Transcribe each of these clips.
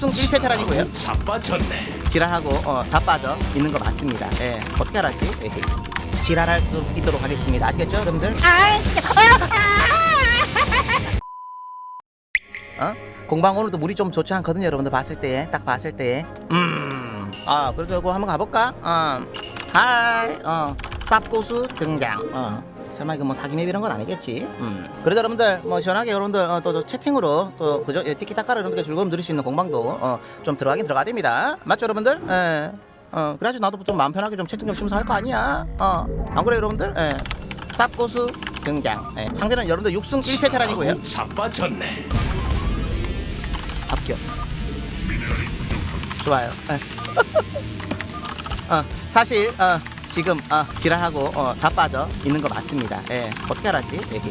승 1패테란이고요. 자빠졌네. 지랄하고 어, 자빠져 있는 거 맞습니다. 예. 어떻게 알았지? 에헤이. 지랄할 수 있도록 하겠습니다. 아시겠죠, 여러분들? 아, 진짜. 어? 공방 오늘도 물이 좀 좋지 않거든요, 여러분들 봤을 때, 딱 봤을 때. 음. 아, 그래도 이거 한번 가볼까? 어. 하이, 어. 쌉고수 등장. 어. 설마 이거 뭐 사기 맵 이런 건 아니겠지? 음. 그래도 여러분들 뭐 시원하게 여러분들 어, 또, 저 채팅으로 또 그죠? 예, 티키타카를 여러분들 즐거움 누릴 수 있는 공방도 어, 좀 들어가긴 들어가야 됩니다. 맞죠, 여러분들? 예. 어, 그래야지 나도 좀 마음 편하게 좀 채팅 좀 치면서 할 거 아니야. 어. 안 그래, 여러분들? 예. 쌉고수 등장. 예. 상대는 여러분들 6승 1패 테란이고요. 자빠졌네. 합격. 좋아요. 예. 어, 사실 어, 지금 어, 지랄하고 어, 자빠져 있는 거 맞습니다. 예. 어떻게 알았지? 얘기.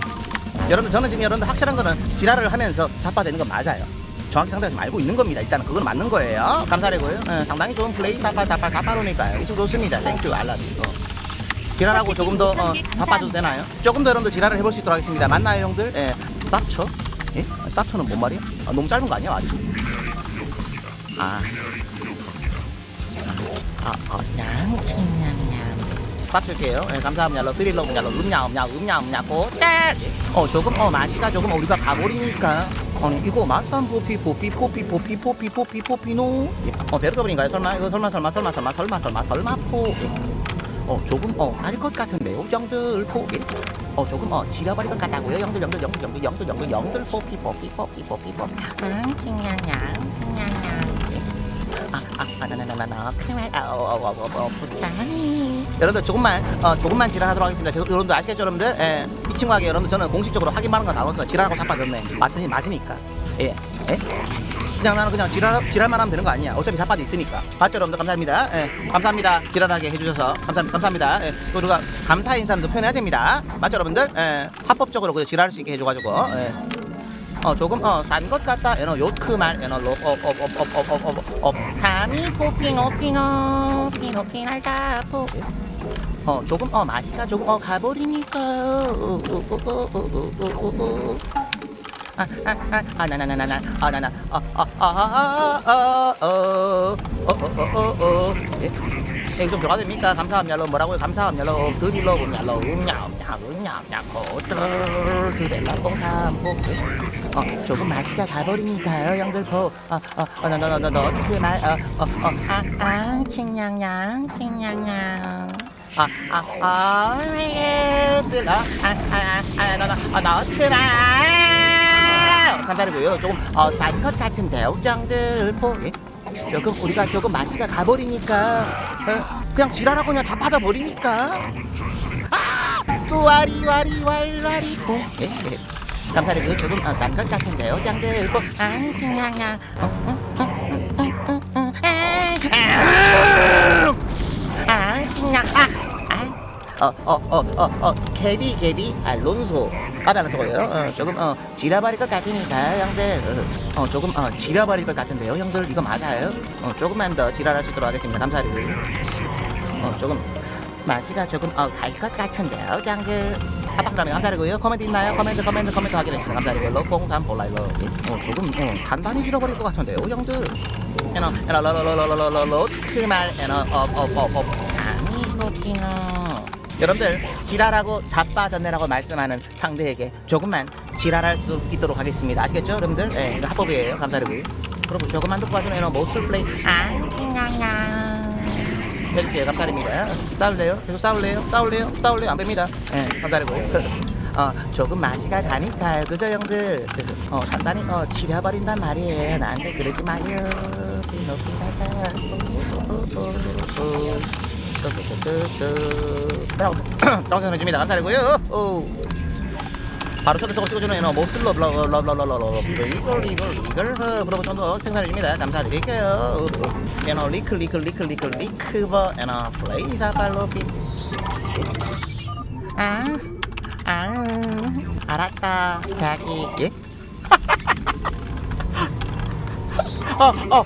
여러분 저는 지금 여러분들 확실한 거는 지랄을 하면서 자빠져 있는 건 맞아요. 정확히 상대가 지금 알고 있는 겁니다. 일단은 그건 맞는 거예요. 감사드리고요. 예, 상당히 좋은 플레이 사파 사파 사파로니까요. 이좀 좋습니다. 땡큐 알라비. 어. 지랄하고 조금 더 어, 자빠져도 되나요? 조금 더 여러분들 지랄을 해볼 수 있도록 하겠습니다. 맞나요, 형들? 예. 쌉쳐? 예? 아니, 쌉쳐는 뭔 말이야? 아, 너무 짧은 거 아니야, 아직? 아. 아, 어, 냠칭냠냠. 쌉칠게요. 예, 감사합니다. 러 드릴러 분야로 음냐 음냐 음냐 음냐 꼬떼. 어 조금 어 맛이가 조금 우리가 가버리니까. 아니 이거 맛산 포피 포피 포피 포피 포피 포피 포피노. 예. 어 베르더블인가요? 설마 이거 설마 설마 설마 설마 설마 설마 설마 포. 예. 어 조금 어쌀것 같은데요, 영들 포. 예. 어 조금 어 지려버릴 것 같다고요, 영들 영들 영들 영들 영들 영들 포피 포피 포피 포피 포피. 응, 칭냥냥, 칭냥냥. 아아아나나나나 그말 아어어어어 불쌍하니 여러분들 조금만 어 조금만 지랄하도록 하겠습니다 제- 여러분들 아시겠죠 여러분들 예. 이 친구에게 여러분들 저는 공식적으로 확인 받은 거 나왔으니까 지랄하고 자빠졌네 맞으니 맞으니까 예 예? 그냥 나는 그냥 지랄 지랄만 하면 되는 거 아니야 어차피 자빠져 있으니까 맞죠 여러분들 감사합니다 예 감사합니다 지랄하게 해주셔서 감사합니다 감사합니다 예. 또 우리가 감사 인사도 표현해야 됩니다 맞죠 여러분들 예. 합법적으로 그 지랄할 수 있게 해줘가지고 예. 어 조금 어 싼 것 같다 에너 요크말 에너 로업업업업업업 사미 포피노 피노 피노 피날 자포 어 조금 어 맛이가 조금 어 가버리니까 아아아아나나나나나 아나나 아아아아아어어어어어 예? 예, 좀 들어가도 됩니까? 감사합니다. 뭐라고요? 감사합니다. 드릴러 보냐, 러 음냐, 음냐, 음냐, 음냐, 고들 드릴러 봉삼보. 어, 조금 맛이가 가버리니까요, 형들 보. 어, 어, 어, 너, 너, 너, 너, 너, 어떻게 말, 어, 어, 어, 아, 아, 칭냥냥, 칭냥냥. 아, 아, 아, 알겠어. 아, 아, 아, 아, 너, 너, 어, 너, 어떻게 말. 감사드리고요. 조금, 어, 싼 것 같은데요, 형들 보. 예? 조금 우리가 조금 맛이가 가버리니까 어, 그냥 지랄하고 그냥 자빠져 버리니까 아! 와리 와리 와리 와리 예. 감사드리고요 조금 어, 싼것 같은데요 양들 보 아, 칭냥냥. 어, 어. 아. 아, 아. 어어어어어 개비 개비 알론소 저거예요 어, 조금 어 지려버릴 것 같으니까 형들 어, 어, 조금 어 지려버릴 것 같은데요 형들 이거 맞아요 어 조금만 더 지랄할 수 있도록 하겠습니다 감사드리고요 어 조금 맛이가 조금 어갈 것 같은데요 형들 아빠그라면 감사드리고요 코멘트 있나요 코멘트 코멘트 코멘트 확인했습니다 감사드리고요 러봉삼 볼라이러 어 조금 어 간단히 지려버릴 것 같은데요 형들 에너 에너 러러러러러러러 그말 에너 업업업업 사미 포피노 여러분들 지랄하고 자빠졌네라고 말씀하는 상대에게 조금만 지랄할 수 있도록 하겠습니다. 아시겠죠, 여러분들? 예, 이거 합법이에요. 감사드리고요. 그리고 조금만 더 봐주면 에너 모술 플레이 아, 칭냥냥. 해줄게요. 감사드립니다. 싸울래요? 계속 싸울래요? 싸울래요? 싸울래요? 안 됩니다. 예, 감사드리고요. 어, 조금 맛이가 가니까요. 그죠, 형들? 어, 간단히, 어, 지려버린단 말이에요. 나한테 그러지 마요. 라고 생각해줍니다. 감사드리고요. 오. 바로 저도 저거 찍어주는 에너 모슬러 블러블러블러블러 이걸 이걸 이걸 그러면 좀더 생산해줍니다 감사드릴게요 에너 리크 리크 리크 리크 리크버 에너 플레이사 발로피 아, 아, 알았다 자기 예? 어, 어,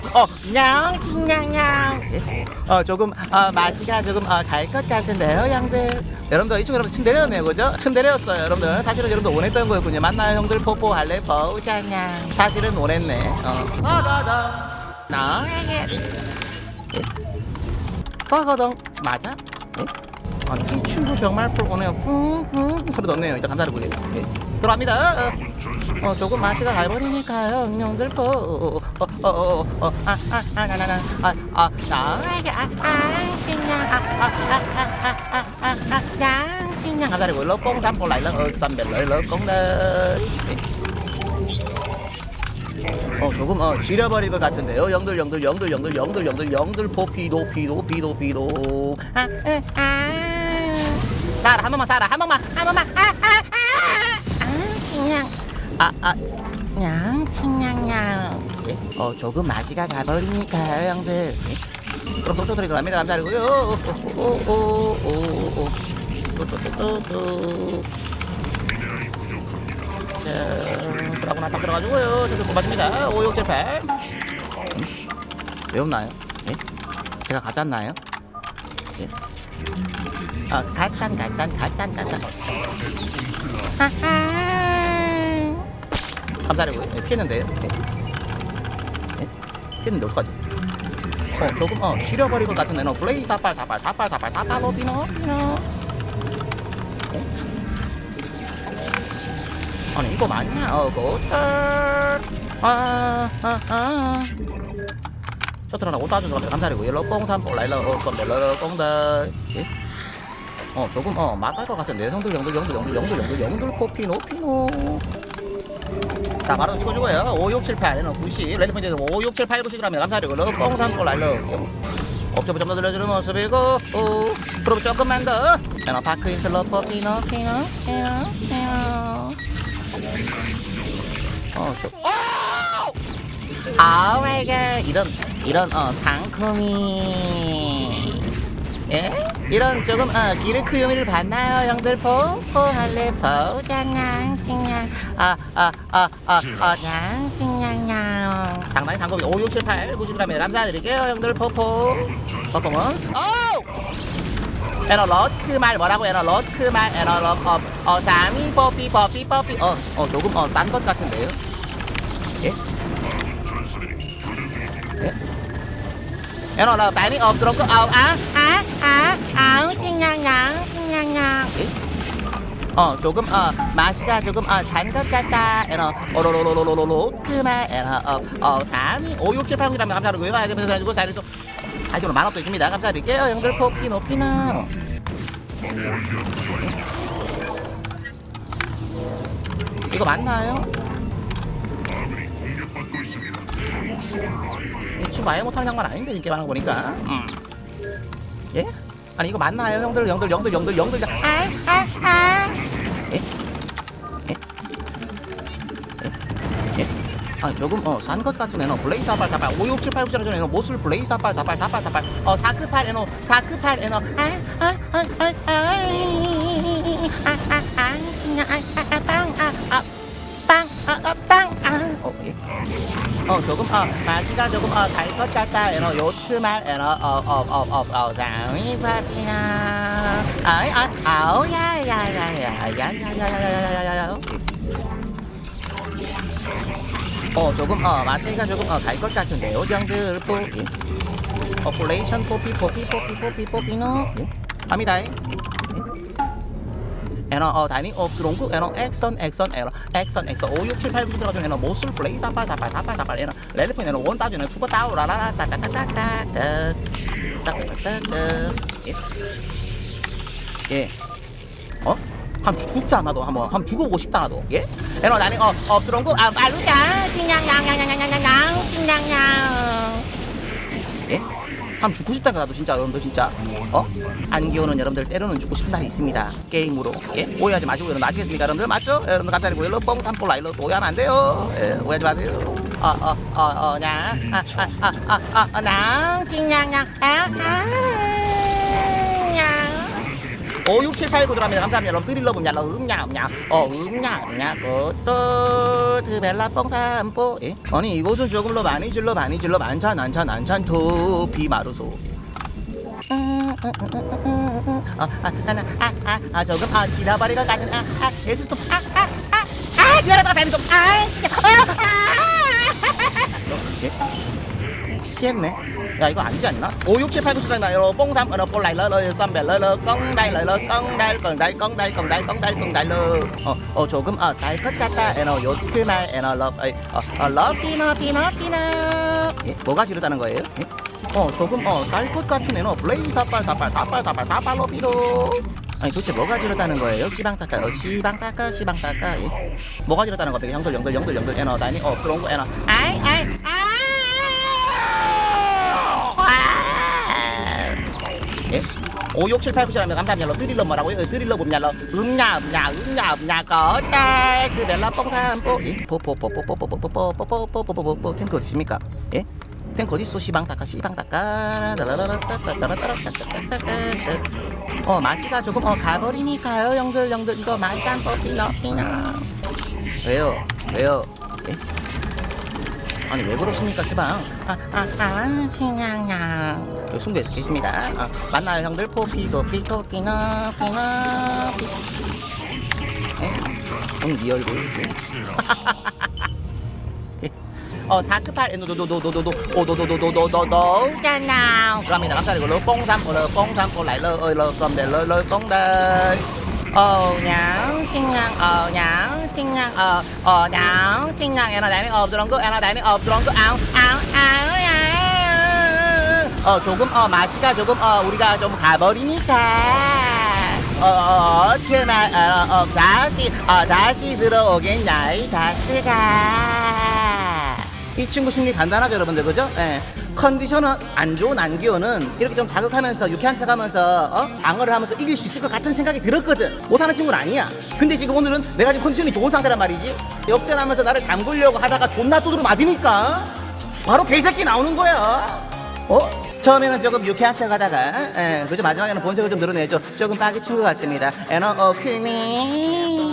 어, 조금, 어, 맛이가 조금, 어, 갈 것 같은데요, 양들. 여러분들, 이쪽 여러분 친 내렸네요, 그죠? 친 내렸어요, 여러분들. 사실은 여러분들 원했던 거였군요. 맞나요, 형들? 뽀뽀할래? 보자냥. 사실은 원했네. 어. 나에게 예? 서거동 맞아? 예? 아니 이 친구 정말 풀고네요 쿵쿵 소리 넣네요 일단 감사를 보게 예. 들어갑니다 어, 어 조금 맛이가 갈버리니까요 응용들 거 어 어 어어아아 아 나 나 나 아 아 나에게 아아 칭냥 아 아 아 아 아 아아 칭냥 감사를 보게 lớp 4 lại là 어 쌈벨 lớp con đây 어 조금 어 지려버릴 것 같은데요 영들 영들 영들 영들 영들 영들 영들 포피 도 피 도 피 도 피 도 아, 으, 아. 살아 한 번만 살아 한 번만 한 번만 아아아 아, 칭냥 아아 냥 칭냥냥 예? 어 조금 맛이가 가버리니까요 형들 예? 그럼 속초 들이 갑니다 감사하고요 오오오오오 또또또또 자, 드라곤 한방 들어가지고요. 저도 뽑아줍니다. 5, 6, 7, 8. 왜 없나요? 예? 제가 가짜나요? 예? 아, 가짠, 가짠, 가짠, 가짠. 하하. 예, 피했는데요. 예? 예? 피했는데 어떡하지? 어, 조금, 어, 지려버릴 것 같은데, 너 블레이 사빨, 사빨, 사빨, 사빨, 사빨, 로비노, 피노. 아니 이거 맞냐? 어, 고털. 아, 아, 아. 셔틀 하나 오따 주는 감사드리고 옐로 꽁삼 볼라일러 어썸 멜러 꽁다. 예? 어 조금 어 막갈 것 같은데 형들 형들 형들 형들 형들 형들 형들 코피노 피노. 자 바로 찍어주고요. 5, 6, 7, 8, 90. 랠리 포인트 5, 6, 7, 8, 90이라면 감사드리고 러 꽁삼 볼라일러. 업체부 좀더 들려주는 모습이고 오, 그럼 조금만 더. 에너 파크 인슬러 피노 피노 피노 피노. 어, 저. 아, 마이 갓. 이런 이런 어 상큼이. 예? 이런 조금 어 기르크 요미를 봤나요, 형들? 포 포 할래 포장냥 칭냥. 아아 아 아아 냥칭냥냥. 상당히 상급이 5, 6, 7, 8, 90g에 감사드릴게요, 형들. 포포. 퍼포먼스. 오! 에너 러크 말 뭐라고? 에너 러크 말. 에너 러어 어, 사미 뽀삐 뽀삐 뽀삐. 어어 조금 어 싼 것 같은데요? 예? 예? 에너 러 많이 없도록 아아아 아우 칭냥냥 칭냥냥 예? 어 조금 어 맛이가 조금 어단것 같다 에너 오로로로로로로 그말 에너 어어 사미 오육칠 팔 구이라면 감사하고요 아이들면서 해주고 사이를 아이디로 만원 또 있습니다 감사드릴게요 형들 포피 높이나 이거 맞나요? 이 친구 아예 못하는 양반 아닌데 이렇게 말하는 거 보니까 음. 예? 아니 이거 맞나요 형들 형들 형들 형들 형들 아아아 예? 예? 예? 아 조금 어산 것 같은 애너 블레이 사발 사발 5 6 7 8 9 7 8 애너 모술 블레이 사발 사발 사발 사발 어 사크팔 애너 사크팔 애너 아아아아아 진짜 아빵아아빵아아빵아 어 조금 어 맛이가 조금 어달것 같다 애너 요트말 애너 어어어어어 상위 파티나 아이 아 아우 야야야야야야야야야야야야야야 어 조금 어 맛이가 조금 어갈것 같은데요 형들 포피 어 플레이션 포피 포피 포피 포피 포피노 갑니다 에너 어 다니 업 드롱크 에너 액션 액션 에너 액션 액션 5 6 7 8 9 들어가준 에너 모술 플레이 사파 사파 사파 사파 에너 렐리폰 에너 원 따주네. 투거 따오. 라라라 따따따따따. 따 따따따따 예? 어? 에너? 한번 죽고 싶다 나도 진짜 여러분들 진짜 어? 안 기오는 여러분들 때로는 죽고 싶은 날이 있습니다 게임으로 예? 오해하지 마시고 여러분 아시겠습니까 여러분들 맞죠? 예, 여러분들 감사드리고 일로 뻥 삼포 라일로 오해하면 안 돼요 예, 오해하지 마세요 어어어어냐 아아아아아냥 찡냥냥 아아냥 5, 6, 7, 8, 9 들어갑니다. 감사합니다. 여러분 드릴러 러 음냐 음냐 어 음냐 음냐 또 드벨라 뻥삼뽀 예? 아니 이곳은 조금로 많이 질러 많이 질러 많찬 많찬 많찬 도피 마루소 아아아아 조금 아 지나버릴 것 같은 아아 예수 좀 아아아아 기다려봐 뱀 좀 아 진짜 아 예? 피했네 야 이거 아니지 않나? 5, 6, 7, 8, 9, 10, 11, 12, 뽕, 3, 어너, 볼, 라이, 러, 러, 썸, 벨, 러, 러, 껑, 다이, 러, 러, 껑, 다이, 껑, 다이, 껑, 다이, 껑, 다이, 껑, 다이, 껑, 다이, 러. 어, 어, 조금, 어, 쌀것 같다. 에너, 요트 말, 에너, 러, 어이, 어, 어, 러, 피너, 피너, 피너. 예? 뭐가 지르다는 거예요? 예? 어, 조금, 어, 쌀것 같은 에너, 블레이, 사빨, 사빨, 사빨, 사빨, 사빨, 로, 피로. 아니 도대체 뭐가 지르다는 거예요? 시방 닦아, 어, 시방 닦아, 시방 닦아. 예? 뭐가 지르다는 거예요? 형들, 형들, 형들, 형들, 에너, 다니, 어, 그런 거, 에너. 아이 아이 아 예? 5, 6, 7, 8, 9, 10 하면 감사합니다. 드릴러 뭐라고요? 어, 드릴러 봅냐러 음냐, 음냐, 음냐, 음냐, 거딸 그 벨라 뽕산 뽀, 예? 포포포포포포포포포포포포포포포 탱크 어디 있습니까? 예? 탱크 어디 있어? 시방 닦아, 시방 닦아. 어, 맛이가 조금 어 가버리니까요, 형들, 형들 이거 맛있단 뽀삐너 피나. 왜요? 왜요? 예? 아니 왜 그러십니까, 시방? 아, 아, 아, 신냥냥. 여기 승부에서 계십니다. 아, 만나요 형들 포피도 피토 피나 피나 피. 에? 오늘 네 얼굴. 예. 어 사크팔 노도도도도도도 오도도도도도도도 잖아. 그럽니다. 감사드리고 러 뽕삼 러 뽕삼 러 라이러 어러 썸데 러러 뽕다. 어냥 신냥 어냥 신냥 어 어냥 신냥 에나 다음에 업드렁고 에나 다음에 업드렁고 아우 아우 아우야. 어 조금 어 맛이가 조금 어 우리가 좀 가버리니까 어, 어 어, 어 다시 어 다시 들어오겠냐 이 다스가 이 친구 심리 간단하죠 여러분들 그죠? 예. 컨디션은 안 좋은 안기호는 이렇게 좀 자극하면서 유쾌한 척하면서 어? 방어를 하면서 이길 수 있을 것 같은 생각이 들었거든 못하는 친구는 아니야 근데 지금 오늘은 내가 지금 컨디션이 좋은 상태란 말이지 역전하면서 나를 담그려고 하다가 존나 두드려 맞으니까 바로 개새끼 나오는 거야 어? 처음에는 조금 유쾌한 척 하다가 예, 그죠 마지막에는 본색을 좀 드러내죠. 조금 빠기 친것 같습니다. 에너 어 크니